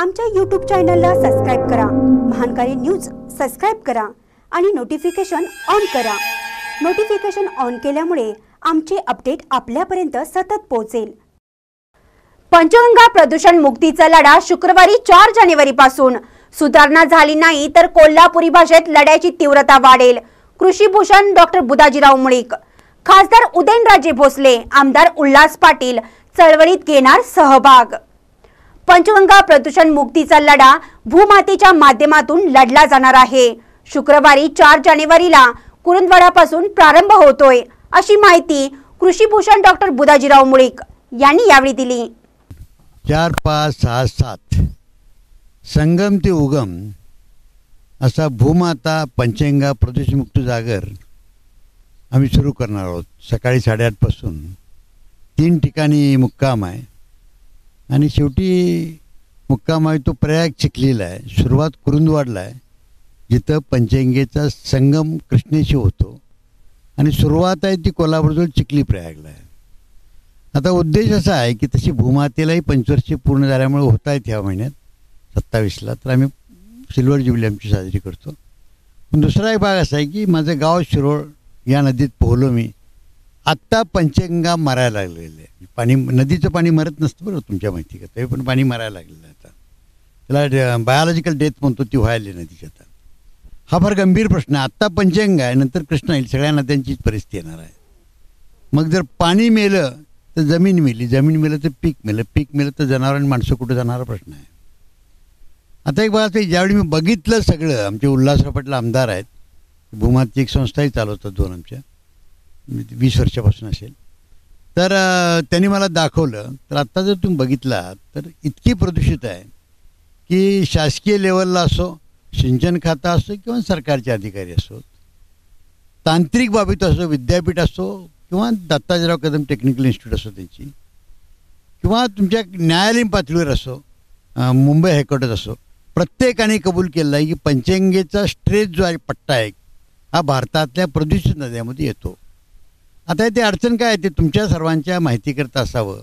आमच्या यूट्यूब चॅनलला सबस्क्राईब करा. महानकारी न्यूज सबस्क्राईब करा आणि नोटिफिकेशन ऑन करा. नोटिफिकेशन ऑन केल्यामुळे आमचे अपडेट आपल्यापर्यंत सतत पोहोचेल. पंचगंगा प्रदूषण मुक्तीचा लढा शुक्रवारी चार जानेवारी पासून. सुधारणा झाली नाही तर कोल्हापुरी भाषेत लढ्याची तीव्रता वाढेल. कृषीभूषण डॉक्टर बुदाजीराव मुळीक. खासदार उदयनराजे भोसले आमदार उल्हास पाटील चळवळीत घेणार सहभाग. पंचगंगा प्रदूषण मुक्तीचा लढा भूमातेच्या माध्यमातून लढला जाणार आहे. शुक्रवारी चार जानेवारीला कुरुंदवाडापासून प्रारंभ होतोय अशी माहिती कृषीभूषण डॉक्टर बुदाजीराव मुळीक यांनी यावेळी दिली. चार पाच सहा सात. संगम ते उगम असा भूमाता पंचगंगा प्रदूषणमुक्त जागर आम्ही सुरू करणार आहोत. सकाळी साडेआठपासून. तीन ठिकाणी मुक्काम आहे. आणि शेवटी मुक्काम आहे तो प्रयाग चिखलीला आहे. सुरुवात कुरुंदवाडला आहे. जिथं पंचंगेचा संगम कृष्णेशी होतो. आणि सुरुवात आहे ती कोल्हापूरजवळ चिखली प्रयागला आहे. आता उद्देश असा आहे की तशी भूमातेलाही पंचवर्षी पूर्ण झाल्यामुळे होत आहेत ह्या महिन्यात. सत्तावीसला तर आम्ही सिल्वर जुबली आमची साजरी करतो. पण दुसरा एक भाग असा आहे की माझं गाव शिरोळ या नदीत पोहलो मी. आत्ता पंचगंगा मरायला लागलेले आहे. पाणी नदीचं पाणी मरत नसतं बरं तुमच्या माहिती का? तरी पण पाणी मरायला लागलेलं आहे आता. त्याला बायोलॉजिकल डेथ म्हणतो ती व्हायली नदीची आता. हा फार गंभीर प्रश्न आहे. आत्ता पंचगंगा आहे नंतर कृष्णा येईल. सगळ्या नद्यांचीच परिस्थिती येणार आहे. मग जर पाणी मेलं तर जमीन मेली. जमीन मेलं तर पीक मेलं. पीक मेलं तर जनावर आणि माणसं कुठं जाणारा? प्रश्न आहे. आता एक बघा ज्यावेळी मी बघितलं सगळं आमचे उल्हासराव पाटील आमदार आहेत भूमाती एक संस्थाही चालवतात दोन आमच्या. म्हणजे वीस वर्षापासून असेल. तर त्यांनी मला दाखवलं. तर आत्ता जर तुम्ही बघितला तर इतकी प्रदूषित आहे की शासकीय लेवलला असो सिंचन खातं असो किंवा सरकारचे अधिकारी असो तांत्रिक बाबीत असो विद्यापीठ असो किंवा दत्ताजीराव कदम टेक्निकल इन्स्टिट्यूट असो त्यांची किंवा तुमच्या न्यायालयीन पातळीवर असो मुंबई हायकोर्टात असो प्रत्येकाने कबूल केलं आहे की पंचंगेचा स्ट्रेस जो आहे पट्टा आहे हा भारतातल्या प्रदूषित नद्यामध्ये येतो. आता ते अडचण काय आहे? ते तुमच्या सर्वांच्या माहितीकरता असावं.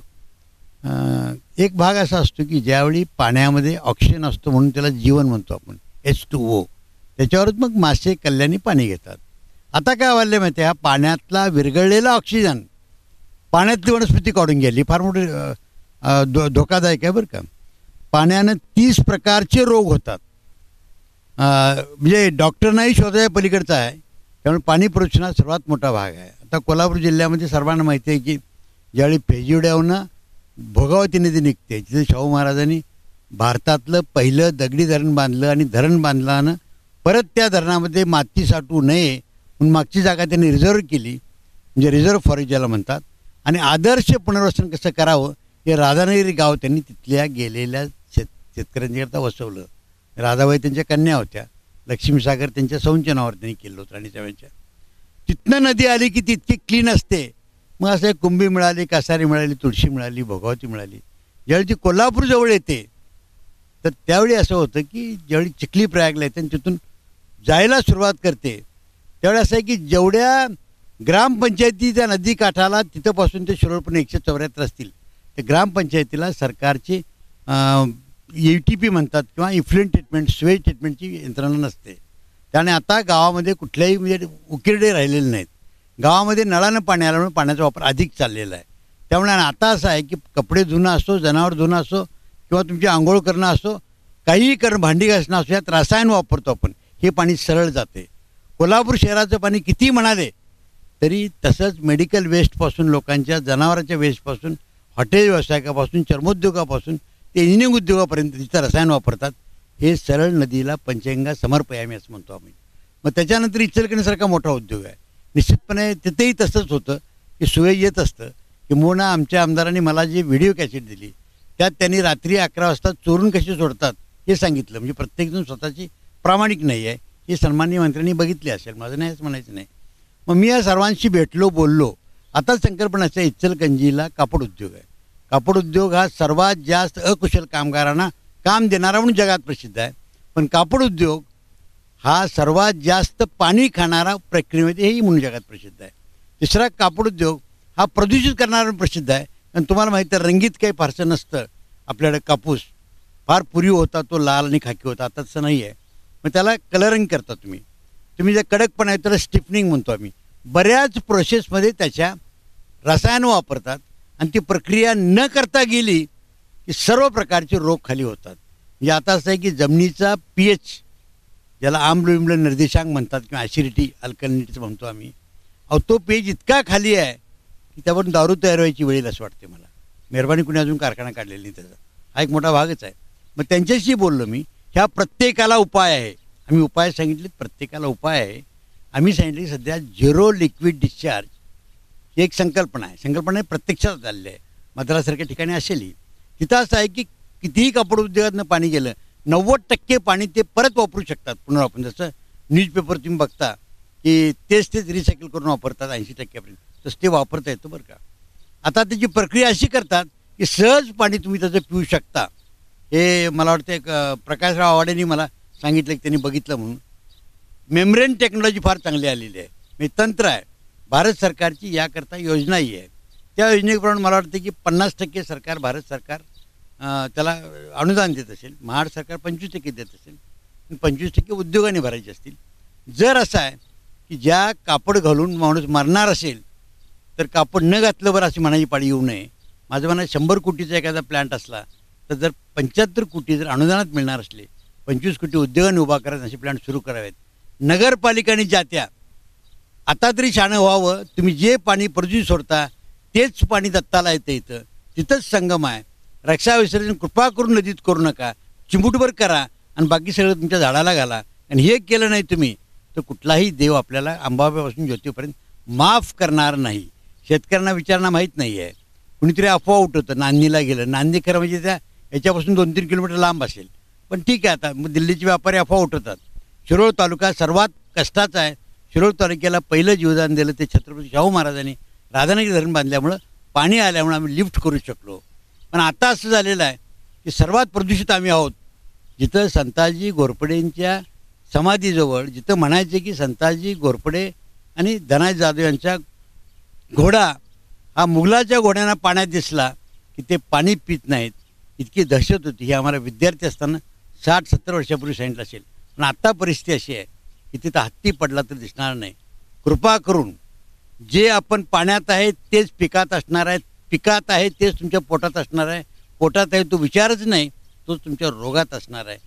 एक भाग असा असतो की ज्यावेळी पाण्यामध्ये ऑक्सिजन असतो म्हणून त्याला जीवन म्हणतो आपण एच टू ओ त्याच्यावरच मग मासे कल्याणी पाणी घेतात. आता काय वाढले माहिती आहे? हा पाण्यातला विरघळलेला ऑक्सिजन पाण्यातली वनस्पती काढून गेली फार मोठे धो धोकादायक आहे बरं का. पाण्यानं तीस प्रकारचे रोग होतात. म्हणजे डॉक्टरनाही शोधाय पलीकडचा आहे. त्यामुळे पाणी प्रदूषणात सर्वात मोठा भाग आहे. आता कोल्हापूर जिल्ह्यामध्ये सर्वांना माहिती आहे की ज्यावेळी फेजिवड्याहून भोगावती नदी निघते तिथे शाहू महाराजांनी भारतातलं पहिलं दगडी धरण बांधलं आणि धरण बांधल्यानं परत त्या धरणामध्ये माती साठवू नये म्हणून मागची जागा त्यांनी रिझर्व केली. म्हणजे रिझर्व फॉरेस्ट ज्याला म्हणतात. आणि आदर्श पुनर्वसन कसं करावं हे राधानगिरी गाव त्यांनी तिथल्या गेलेल्या शेत शेतकऱ्यांच्याकरता वसवलं. राधाबाई त्यांच्या कन्या होत्या. लक्ष्मीसागर त्यांच्या संचनावर त्यांनी केलं होतं राणीसाहेबांच्या. तिथनं नदी आली की तितकी क्लीन असते. मग असं कुंभी मिळाली कासारी मिळाली तुळशी मिळाली भोगावती मिळाली. ज्यावेळी ती कोल्हापूर जवळ येते तर त्यावेळी असं होतं की ज्यावेळी चिखली प्रयागला येते आणि तिथून जायला सुरुवात करते त्यावेळी असं आहे की जेवढ्या ग्रामपंचायतीच्या नदी काठाला तिथंपासून ते शिरोळपण एकशे चौऱ्याहत्तर असतील ते ग्रामपंचायतीला सरकारची ए टी पी म्हणतात किंवा इफ्लुएंट ट्रीटमेंट स्वेज ट्रीटमेंटची यंत्रणा नसते. त्याने आता गावामध्ये कुठल्याही म्हणजे उकिरडे राहिलेले नाहीत. गावामध्ये नळानं पाणी आल्यामुळे पाण्याचा वापर अधिक चाललेला आहे. त्यामुळे आता असं आहे की कपडे धुणं असो जनावर धुणं असो किंवा तुमची आंघोळ करणं असो काहीही करणं भांडी घासणं असो यात रसायन वापरतो आपण. हे पाणी सरळ जाते. कोल्हापूर शहराचं पाणी किती म्हणाले तरी तसंच मेडिकल वेस्टपासून लोकांच्या जनावरांच्या वेस्टपासून हॉटेल व्यावसायिकापासून चर्मोद्योगापासून ते इंजिनिअरिंग उद्योगापर्यंत तिचं रसायन वापरतात. हे सरळ नदीला पंचगंगा समर्पयामी असं म्हणतो आम्ही. मग त्याच्यानंतर इचलकणीसारखा मोठा उद्योग आहे. निश्चितपणे तिथेही तसंच होतं की सुवेज येत असतं की मोना आमच्या आमदारांनी मला जी व्हिडिओ कॅसेट दिली त्यात त्यांनी रात्री अकरा वाजता चोरून कशी सोडतात हे सांगितलं. म्हणजे प्रत्येकजण स्वतःची प्रामाणिक नाही आहे हे सन्माननीय मंत्र्यांनी बघितले असेल. माझं नाहीच म्हणायचं नाही. मग मी या सर्वांशी भेटलो बोललो. आता संकल्पनाच्या इचलकंजीला कापड उद्योग आहे. कापड उद्योग हा सर्वात जास्त अकुशल कामगारांना काम देणारा म्हणून जगात प्रसिद्ध आहे. पण कापड उद्योग हा सर्वात जास्त पाणी खाणारा प्रक्रियेमध्ये हेही म्हणून जगात प्रसिद्ध आहे. तिसरा कापड उद्योग हा प्रदूषित करणारा प्रसिद्ध आहे. आणि तुम्हाला माहीत आहे रंगीत काही फारसं नसतं. आपल्याकडे कापूस फार पूर्वी होता तो लाल आणि खाकी होता. आता तसं नाही आहे. मग त्याला कलरिंग करता तुम्ही. तुम्ही जे कडकपणा आहे त्याला स्टिफनिंग म्हणतो आम्ही. बऱ्याच प्रोसेसमध्ये त्याच्या रसायनं वापरतात आणि ती प्रक्रिया न करता गेली की सर्व प्रकारचे रोग खाली होतात. म्हणजे आता असं आहे की जमिनीचा पी एच ज्याला आम्ल विम्ल निर्देशांक म्हणतात किंवा ॲसिडिटी अल्कलिनिटीचं म्हणतो आम्ही अहो तो पेज इतका खाली आहे की त्यावरून दारू तयार व्हायची वेळेल असं वाटते मला. मेहरबानी कुणी अजून कारखाना काढलेला नाही त्याचा. हा एक मोठा भागच आहे. मग त्यांच्याशी बोललो मी ह्या प्रत्येकाला उपाय आहे. आम्ही उपाय सांगितले प्रत्येकाला उपाय आहे. आम्ही सांगितले की सध्या झिरो लिक्विड डिस्चार्ज ही एक संकल्पना आहे. संकल्पना प्रत्यक्षात आलेली आहे. मद्रासारख्या ठिकाणी असेलही. तिथं असं आहे की कितीही कापड उद्योगातनं पाणी गेलं नव्वद टक्के पाणी ते परत वापरू शकतात पुनर्वापरून जसं न्यूजपेपर तुम्ही बघता की तेच तेच रिसायकल करून वापरतात ऐंशी टक्क्यापर्यंत. तसं ते वापरता येतं बरं का. आता त्याची प्रक्रिया अशी करतात की सहज पाणी तुम्ही त्याचं पिऊ शकता. हे मला वाटतं एक प्रकाशराव आवाडेंनी मला सांगितलं की त्यांनी बघितलं म्हणून. मेम्ब्रेन टेक्नॉलॉजी फार चांगली आलेली आहे. म्हणजे तंत्र आहे. भारत सरकारची याकरता योजनाही आहे. त्या योजनेप्रमाणे मला वाटतं की पन्नास टक्के सरकार भारत सरकार त्याला अनुदान देत असेल. महाराष्ट्र सरकार पंचवीस टक्के देत असेल. पंचवीस टक्के उद्योगाने भरायचे असतील. जर असं आहे की ज्या कापड घालून माणूस मरणार असेल तर कापड न घातलं बरं अशी म्हणायची पाळी येऊ नये. माझं म्हणणं आहे, शंभर कोटीचा एखादा प्लॅन्ट असला तर जर पंच्याहत्तर कोटी जर अनुदानात मिळणार असले पंचवीस कोटी उद्योगाने उभा करायचे असे प्लॅन्ट सुरू करावेत. नगरपालिकाने ज्या त्या आता तरी शाणं व्हावं तुम्ही जे पाणी प्रदूषित सोडता तेच पाणी दत्ताला येतं इथं. तिथंच संगम आहे. रक्षा विसर्जन कृपा करून नदीत करू नका. चिमुटभर करा आणि बाकी सगळं तुमच्या झाडाला घाला. आणि हे केलं नाही तुम्ही तर कुठलाही देव आपल्याला अंबाब्यापासून ज्योतीपर्यंत माफ करणार नाही. शेतकऱ्यांना विचारणा माहीत नाही आहे कुणीतरी अफवा उठवतं. नांदीला गेलं. नांदी खरं म्हणजे त्या याच्यापासून दोन तीन किलोमीटर लांब असेल. पण ठीक आहे आता. मग दिल्लीचे व्यापारी अफवा उठवतात. शिरोळ तालुका सर्वात कष्टाचा आहे. शिरोळ तालुक्याला पहिलं जीवदान दिलं ते छत्रपती शाहू महाराजांनी. राधानगरी धरण बांधल्यामुळं पाणी आल्यामुळं आम्ही लिफ्ट करू शकलो. पण आता असं झालेलं आहे की सर्वात प्रदूषित आम्ही आहोत. जिथं संताजी घोरपडेंच्या समाधीजवळ जिथं म्हणायचे की संताजी घोरपडे आणि धनाजी जाधव यांचा घोडा हा मुघलाच्या घोड्यांना पाण्यात दिसला की ते पाणी पित नाहीत. इतकी दहशत होती. ही आम्हाला विद्यार्थी असताना साठ सत्तर वर्षापूर्वी सांगितलं असेल. पण आत्ता परिस्थिती अशी आहे की तिथं हत्ती पडला तर दिसणार नाही. कृपा करून जे आपण पाण्यात आहे तेच पिकात असणार आहे. पिकात आहे तेच तुमच्या पोटात असणार आहे. पोटात आहे तो विचारच नाही तोच तुमच्या रोगात असणार आहे.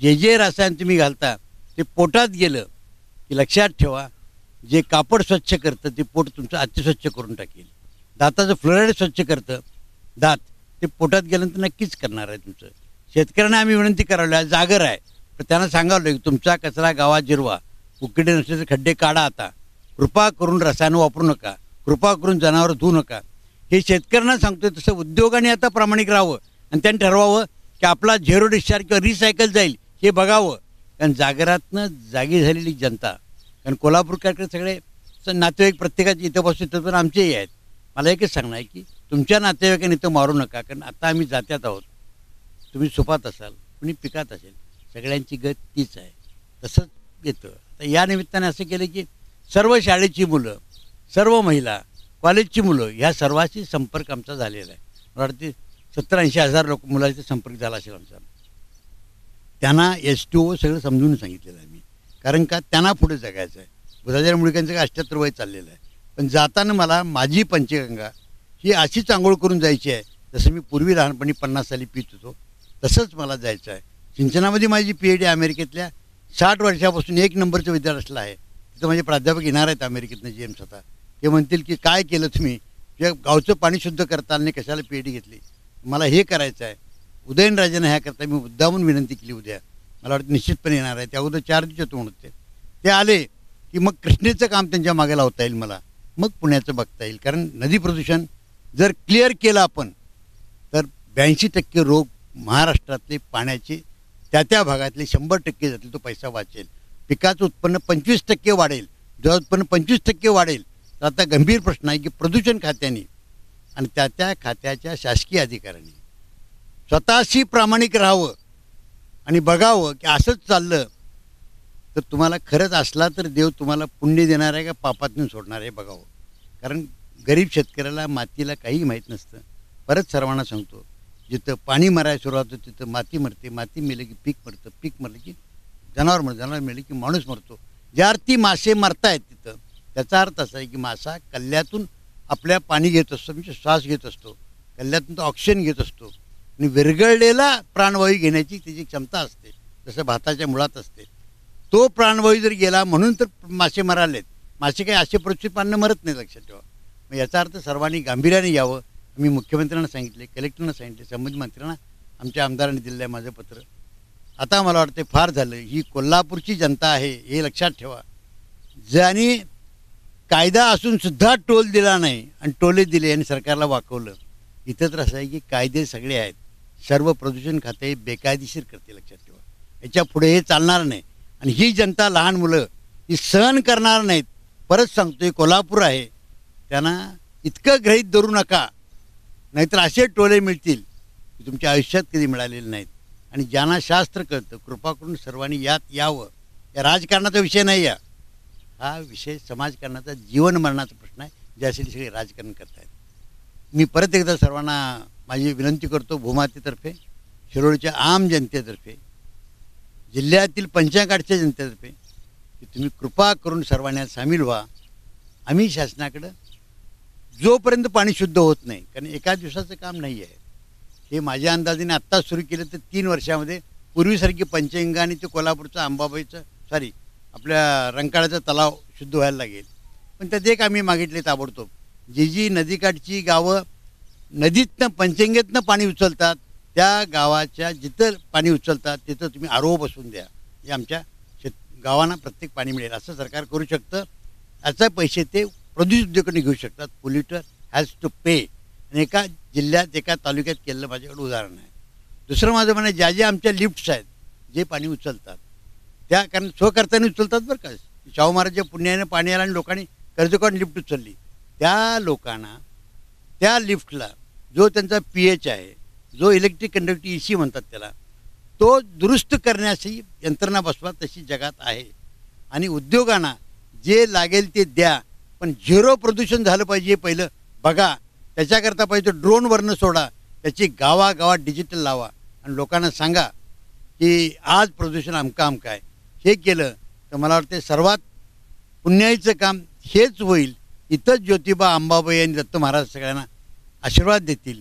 जे जे रसायन तुम्ही घालता ते पोटात गेलं की लक्षात ठेवा जे कापड स्वच्छ करतं ते पोट तुमचं अतिस्वच्छ करून टाकेल. दाताचं फ्लोराईड स्वच्छ करतं दात ते पोटात गेल्यानंतर नक्कीच करणार आहे तुमचं. शेतकऱ्यांना आम्ही विनंती करावली जागर आहे. तर त्यांना सांगावलं की तुमचा कचरा गावात जिरवा. उकडे नसल्याचे खड्डे काढा आता. कृपा करून रसायनं वापरू नका कृपा करून जनावर धुवू नका. हे शेतकऱ्यांना सांगतोय तसं उद्योगाने आता प्रामाणिक राहावं आणि त्यांनी ठरवावं की आपला झेरो डिस्चार्ज किंवा रिसायकल जाईल हे बघावं. कारण जागरातनं जागी झालेली जनता कारण कोल्हापूरकडे सगळे नातेवाईक प्रत्येकाचे इथंपासून इथं पण आमचेही आहेत. मला एकच सांगणं आहे की तुमच्या नातेवाईकांनी इथं मारू नका कारण आता आम्ही जात्यात आहोत. तुम्ही सुपात असाल कुणी पिकात असेल सगळ्यांची गत तीच आहे. तसंच येतं. तर या निमित्ताने असं केलं की सर्व शाळेची मुलं सर्व महिला कॉलेजची मुलं ह्या सर्वांशी संपर्क आमचा झालेला आहे. मला वाटते सत्तर ऐंशी हजार लोक मुलांचा संपर्क झाला असेल आमचा. त्यांना एस टी ओ सगळं समजून सांगितलेलं आहे मी. कारण का त्यांना पुढे जगायचं आहे. बुधाचार्य मुळक्यांचं काय अठ्ठ्याहत्तर वय चाललेलं आहे. पण जाताना मला माझी पंचगंगा ही अशीच आंघोळ करून जायची आहे जसं मी पूर्वी लहानपणी पन्नास साली पित होतो तसंच मला जायचं आहे. सिंचनामध्ये माझी पी एच डी अमेरिकेतल्या साठ वर्षापासून एक नंबरचं असला आहे. तिथं माझे प्राध्यापक येणार आहेत अमेरिकेतनं जी एम स्वतः. ते म्हणतील की काय केलं तुम्ही? किंवा गावचं पाणी शुद्ध करता कशाला पी डी घेतली? मला हे करायचं आहे. उदयनराजेनं ह्याकरता मी मुद्दामून विनंती केली उद्या. मला वाटतं निश्चितपणे येणार आहे. त्या अगोदर चार दिवस तोंड होते ते ते आले की मग कृष्णेचं काम त्यांच्या मागे लावता येईल मला. मग पुण्याचं बघता येईल. कारण नदी प्रदूषण जर क्लिअर केलं आपण तर ब्याऐंशी टक्के रोग महाराष्ट्रातले पाण्याचे त्या त्या भागातले शंभर टक्के जातील तो पैसा वाचेल. पिकाचं उत्पन्न पंचवीस टक्के वाढेल जेव्हा उत्पन्न पंचवीस टक्के वाढेल तर आता गंभीर प्रश्न आहे की प्रदूषण खात्याने आणि त्या त्या खात्याच्या शासकीय अधिकाऱ्यांनी. स्वतःशी प्रामाणिक राहावं आणि बघावं की असंच चाललं तर तुम्हाला खरंच असला तर देव तुम्हाला पुण्य देणार आहे का पापातून सोडणार आहे बघावं. कारण गरीब शेतकऱ्याला मातीला काही माहीत नसतं. परत सर्वांना सांगतो जिथं पाणी मरायला सुरुवात होते तिथं माती मरते माती मेलं की पीक मरतं पीक मरलं की जनावर मरतं जनावर मेलं की माणूस मरतो. ज्या अर्थी मासे मरतायत तिथं त्याचा अर्थ असा आहे की मासा कल्ल्यातून आपल्या पाणी घेत असतो म्हणजे श्वास घेत असतो. कल्ल्यातून तो ऑक्सिजन घेत असतो. आणि विरघळलेला प्राणवायू घेण्याची त्याची क्षमता असते. जसं भाताच्या मुळात असते. तो प्राणवायू जर गेला म्हणून तर मासे मरालेत. मासे काही असे परिस्थिती पानं मरत नाही लक्षात ठेवा. मग याचा अर्थ सर्वांनी गांभीर्याने यावं. मी मुख्यमंत्र्यांना सांगितले कलेक्टरना सांगितले संबंधित मंत्र्यांना आमच्या आमदारांनी दिलेलं आहे माझं पत्र. आता मला वाटते फार झालं ही कोल्हापूरची जनता आहे हे लक्षात ठेवा. ज्यांनी कायदा असूनसुद्धा टोल दिला नाही आणि टोले दिले आणि सरकारला वाकवलं इथं तर असं आहे की कायदे सगळे आहेत. सर्व प्रदूषण खाते बेकायदेशीर करते लक्षात ठेवा. याच्यापुढे हे चालणार नाही. आणि ही जनता लहान मुलं ही सहन करणार नाहीत. परत सांगतोय कोल्हापूर आहे. त्यांना इतकं ग्रहित धरू नका. नाहीतर असे टोले मिळतील की तुमच्या आयुष्यात कधी मिळालेले नाहीत. आणि ज्यांना शास्त्र कळतं कृपा करून सर्वांनी यात यावं. या राजकारणाचा विषय नाही या हा विषय समाजकारणाचा जीवन मरणाचा प्रश्न आहे ज्यासाठी सगळे राजकारण करतायत. मी परत एकदा सर्वांना माझी विनंती करतो भूमातेतर्फे शिरोडच्या आम जनतेतर्फे जिल्ह्यातील पंचायतच्या जनतेतर्फे की तुम्ही कृपा करून सर्वांना सामील व्हा. आम्ही शासनाकडं जोपर्यंत पाणी शुद्ध होत नाही कारण एका दिवसाचं काम नाही आहे. हे माझ्या अंदाजाने आत्ताच सुरू केलं तर तीन वर्षामध्ये. पूर्वीसारखी पंचगंगा आणि ते कोल्हापूरचं अंबाबाईचं सॉरी आपल्या रंकाळाचा तलाव शुद्ध व्हायला लागेल. पण त्यात एक आम्ही मागितले ताबडतोब. जी जी नदीकाठची गावं नदीतनं पंचगंगेतनं पाणी उचलतात त्या गावाच्या जिथं पाणी उचलतात तिथं तुम्ही आरोह बसवून द्या. हे आमच्या शेत गावांना प्रत्येक पाणी मिळेल. असं सरकार करू शकतं. याचा पैसे ते प्रदूषित उद्योगाने घेऊ शकतात. पोल्युटर हॅज टू पे आणि एका जिल्ह्यात एका तालुक्यात केलेलं माझ्याकडे उदाहरण आहे. दुसरं माझं म्हणणं ज्या ज्या आमच्या लिफ्ट्स आहेत जे पाणी उचलतात त्या कारण स्वकर्त्याने उचलतात बरं का. शाहू महाराजच्या पुण्याने पाणी आलं आणि लोकांनी कर्ज काढून लिफ्ट उचलली. त्या लोकांना त्या लिफ्टला जो त्यांचा पी एच आहे जो इलेक्ट्रिक कंडक्टिव्ह ई सी म्हणतात त्याला तो दुरुस्त करण्याची यंत्रणा बसवा तशी जगात आहे. आणि उद्योगांना जे लागेल ते द्या पण झिरो प्रदूषण झालं पाहिजे पहिलं बघा. त्याच्याकरता पाहिजे ड्रोनवरनं सोडा. त्याची गावागावात डिजिटल लावा. आणि लोकांना सांगा की आज प्रदूषण अमका अमका आहे. हे केलं तर मला वाटते सर्वात पुण्याईचं काम हेच होईल. इथंच ज्योतिबा अंबाबाई आणि दत्त महाराज सगळ्यांना आशीर्वाद देतील.